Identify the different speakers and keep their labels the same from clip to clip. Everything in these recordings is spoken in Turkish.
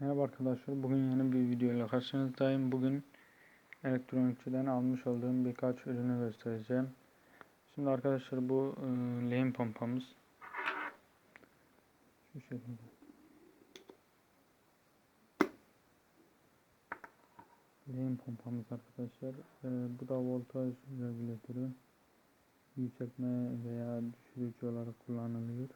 Speaker 1: Merhaba arkadaşlar. Bugün yeni bir video ile karşınızdayım. Bugün elektronikçiden almış olduğum birkaç ürünü göstereceğim. Şimdi arkadaşlar bu e, lehim pompamız. Şu şekilde. Lehim pompamız arkadaşlar. E, bu da voltaj regülatörü. Yükseltme veya düşürücü olarak kullanılıyor.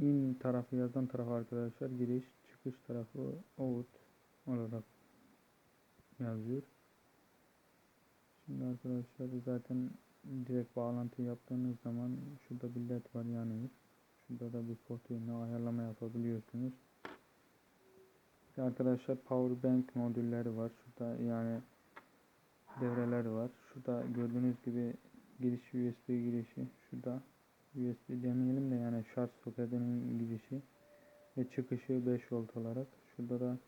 Speaker 1: In tarafı yazan tarafı arkadaşlar giriş çıkış tarafı out olarak yazıyor. Şimdi arkadaşlar zaten direkt bağlantı yaptığınız zaman şurada bir led var yanıyor. Şurada da bir port yerine ayarlama yapabiliyorsunuz. Arkadaşlar power bank modülleri var. Şurada yani devreler var. Şurada gördüğünüz gibi giriş USB girişi. Şurada USB demeyelim de yani şarj soketinin girişi ve çıkışı 5 volt olarak. Şurada da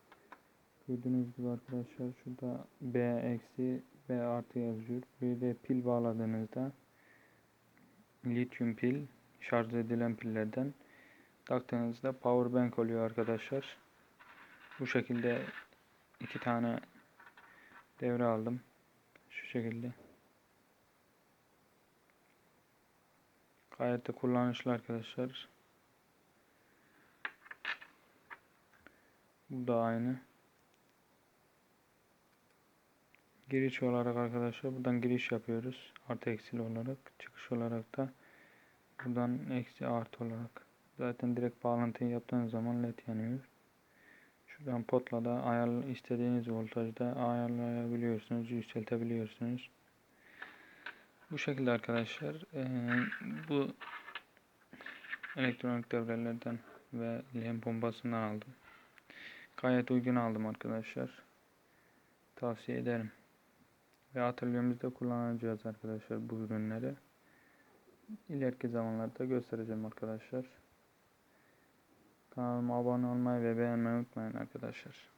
Speaker 1: gördüğünüz gibi arkadaşlar şurada B eksi B artı yazıyor. Bir de pil bağladığınızda lityum pil şarj edilen pillerden taktığınızda power bank oluyor arkadaşlar. Bu şekilde iki tane devre aldım. Şu şekilde. Gayet de kullanışlı arkadaşlar. Bu da aynı. Giriş olarak arkadaşlar buradan giriş yapıyoruz. Artı eksili olarak. Çıkış olarak da buradan eksi artı olarak. Zaten direkt bağlantıyı yaptığınız zaman led yanıyor. Şuradan potla da ayar istediğiniz voltajda ayarlayabiliyorsunuz, yükseltebiliyorsunuz. Bu şekilde arkadaşlar. Ee, bu elektronik devrelerden ve lem pompasından aldım. Gayet uygun aldım arkadaşlar. Tavsiye ederim. Ve atölyemizde kullanacağız arkadaşlar bu ürünleri. İleriki zamanlarda göstereceğim arkadaşlar. Kanalıma abone olmayı ve beğenmeyi unutmayın arkadaşlar.